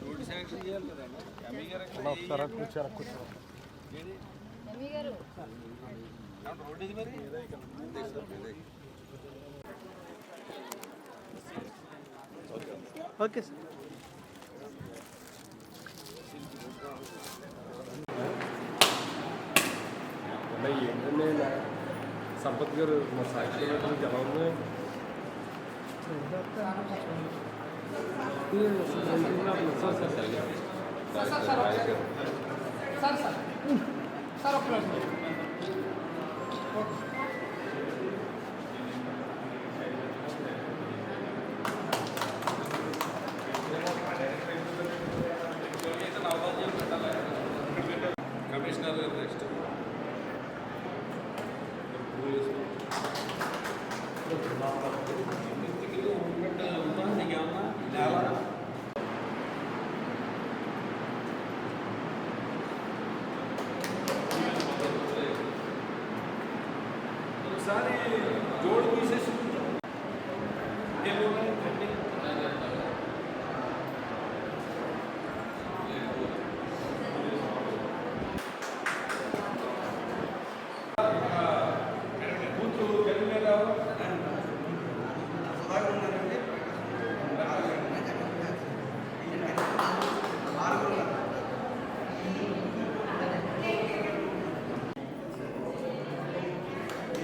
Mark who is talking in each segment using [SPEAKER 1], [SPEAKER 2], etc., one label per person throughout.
[SPEAKER 1] Road sanction చేయాలి కదండి గారు.
[SPEAKER 2] కూర్చోరా కూర్చోరా
[SPEAKER 1] రోడ్డు ఇది మరి
[SPEAKER 2] ఓకే సార్ ఏంటంటే సంపత్ గారు మా సాక్షి ఎలా ఉంది
[SPEAKER 1] కమిషనర్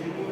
[SPEAKER 3] Thank
[SPEAKER 4] you.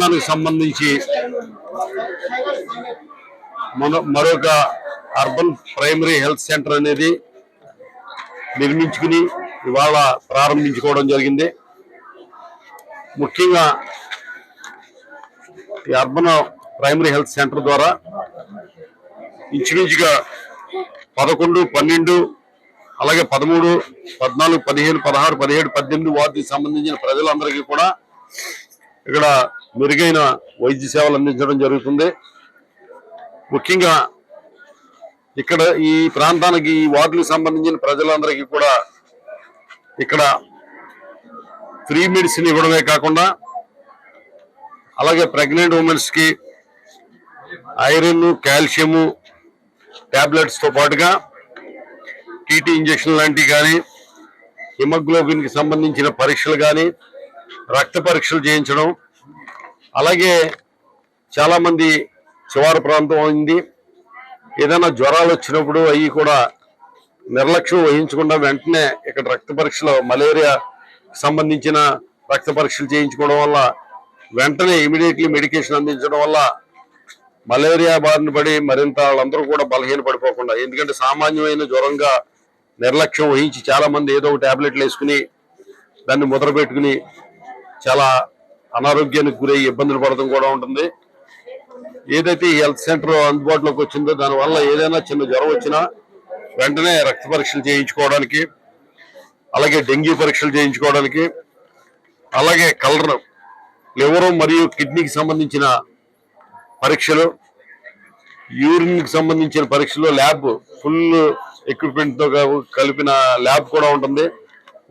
[SPEAKER 4] పట్టణానికి సంబంధించి మన మరొక అర్బన్ ప్రైమరీ హెల్త్ సెంటర్ అనేది నిర్మించుకుని ఇవాళ ప్రారంభించుకోవడం జరిగింది. ముఖ్యంగా ఈ అర్బన్ ప్రైమరీ హెల్త్ సెంటర్ ద్వారా ఇంచుమించుగా పదకొండు పన్నెండు అలాగే పదమూడు పద్నాలుగు పదిహేను పదహారు పదిహేడు పద్దెనిమిది వార్డుకి సంబంధించిన ప్రజలందరికీ కూడా ఇక్కడ మెరుగైన వైద్య సేవలు అందించడం జరుగుతుంది. ముఖ్యంగా ఇక్కడ ఈ ప్రాంతానికి ఈ వార్డులకు సంబంధించిన ప్రజలందరికీ కూడా ఇక్కడ ఫ్రీ మెడిసిన్ ఇవ్వడమే కాకుండా అలాగే ప్రెగ్నెంట్ ఉమెన్స్కి ఐరన్ కాల్షియము ట్యాబ్లెట్స్తో పాటుగా టీటీ ఇంజక్షన్ లాంటివి కానీ హిమోగ్లోబిన్కి సంబంధించిన పరీక్షలు కానీ రక్త పరీక్షలు చేయించడం అలాగే చాలామంది చివరి ప్రాంతం అయింది. ఏదైనా జ్వరాలు వచ్చినప్పుడు అవి కూడా నిర్లక్ష్యం వహించకుండా వెంటనే ఇక్కడ రక్త పరీక్షలు మలేరియా సంబంధించిన రక్త పరీక్షలు చేయించుకోవడం వల్ల వెంటనే ఇమీడియట్లీ మెడికేషన్ అందించడం వల్ల మలేరియా బారిన పడి మరింత వాళ్ళందరూ కూడా బలహీన పడిపోకుండా ఎందుకంటే సామాన్యమైన జ్వరంగా నిర్లక్ష్యం వహించి చాలామంది ఏదో ఒక టాబ్లెట్లు వేసుకుని దాన్ని ముద్ర పెట్టుకుని చాలా అనారోగ్యానికి గురై ఇబ్బందులు పడడం కూడా ఉంటుంది. ఏదైతే ఈ హెల్త్ సెంటర్ అందుబాటులోకి వచ్చిందో దానివల్ల ఏదైనా చిన్న జ్వరం వచ్చినా వెంటనే రక్త పరీక్షలు చేయించుకోవడానికి అలాగే డెంగ్యూ పరీక్షలు చేయించుకోవడానికి అలాగే కలర్ లివర్ మరియు కిడ్నీకి సంబంధించిన పరీక్షలు యూరిన్కి సంబంధించిన పరీక్షలు ల్యాబ్ ఫుల్ ఎక్విప్మెంట్తో కలిపిన ల్యాబ్ కూడా ఉంటుంది.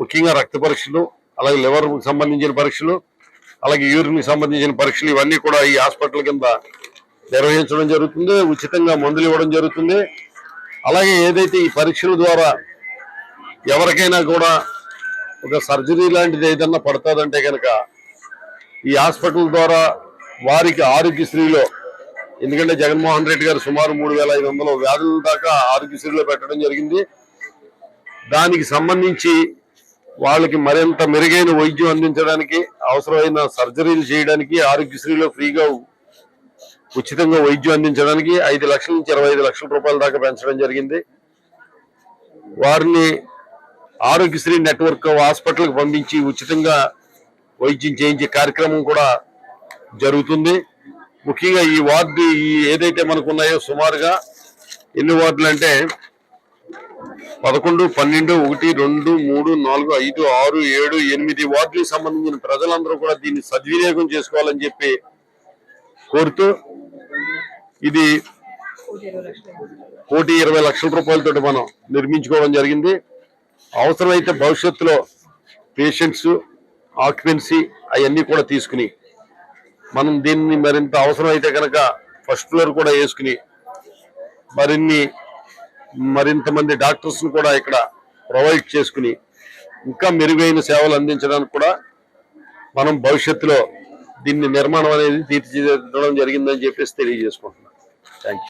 [SPEAKER 4] ముఖ్యంగా రక్త పరీక్షలు అలాగే లివర్కి సంబంధించిన పరీక్షలు అలాగే యూరిన్ సంబంధించిన పరీక్షలు ఇవన్నీ కూడా ఈ హాస్పిటల్ కింద నిర్వహించడం జరుగుతుంది. ఉచితంగా మందులు ఇవ్వడం జరుగుతుంది. అలాగే ఏదైతే ఈ పరీక్షల ద్వారా ఎవరికైనా కూడా ఒక సర్జరీ లాంటిది ఏదన్నా పడుతుందంటే కనుక ఈ హాస్పిటల్ ద్వారా వారికి ఆరోగ్యశ్రీలో ఎందుకంటే జగన్మోహన్ రెడ్డి గారు సుమారు మూడు వేల ఐదు వందల వ్యాధుల దాకా ఆరోగ్యశ్రీలో పెట్టడం జరిగింది. దానికి సంబంధించి వాళ్ళకి మరింత మెరుగైన వైద్యం అందించడానికి అవసరమైన సర్జరీలు చేయడానికి ఆరోగ్యశ్రీలో ఫ్రీగా ఉచితంగా వైద్యం అందించడానికి ఐదు లక్షల నుంచి ఇరవై ఐదు లక్షల రూపాయల దాకా పెంచడం జరిగింది. వారిని ఆరోగ్యశ్రీ నెట్వర్క్ హాస్పిటల్కి పంపించి ఉచితంగా వైద్యం చేయించే కార్యక్రమం కూడా జరుగుతుంది. ముఖ్యంగా ఈ వార్డు ఈ ఏదైతే మనకు ఉన్నాయో సుమారుగా ఎన్ని వార్డులు అంటే పదకొండు పన్నెండు ఒకటి రెండు మూడు నాలుగు ఐదు ఆరు ఏడు ఎనిమిది వార్డులకు సంబంధించిన ప్రజలందరూ కూడా దీన్ని సద్వినియోగం చేసుకోవాలని చెప్పి కోరుతూ ఇది కోటి ఇరవై లక్షల రూపాయలతో మనం నిర్మించుకోవడం జరిగింది. అవసరమైతే భవిష్యత్తులో పేషెంట్స్ ఆక్యుపెన్సీ అవన్నీ కూడా తీసుకుని మనం దీన్ని మరింత అవసరమైతే కనుక ఫస్ట్ ఫ్లోర్ కూడా వేసుకుని మరిన్ని మరింత మంది డాక్టర్స్ కూడా ఇక్కడ ప్రొవైడ్ చేసుకుని ఇంకా మెరుగైన సేవలు అందించడానికి కూడా మనం భవిష్యత్తులో దీన్ని నిర్మాణం అనేది తీర్చిదిద్దడం జరిగిందని చెప్పేసి తెలియజేసుకుంటున్నాం. Thank you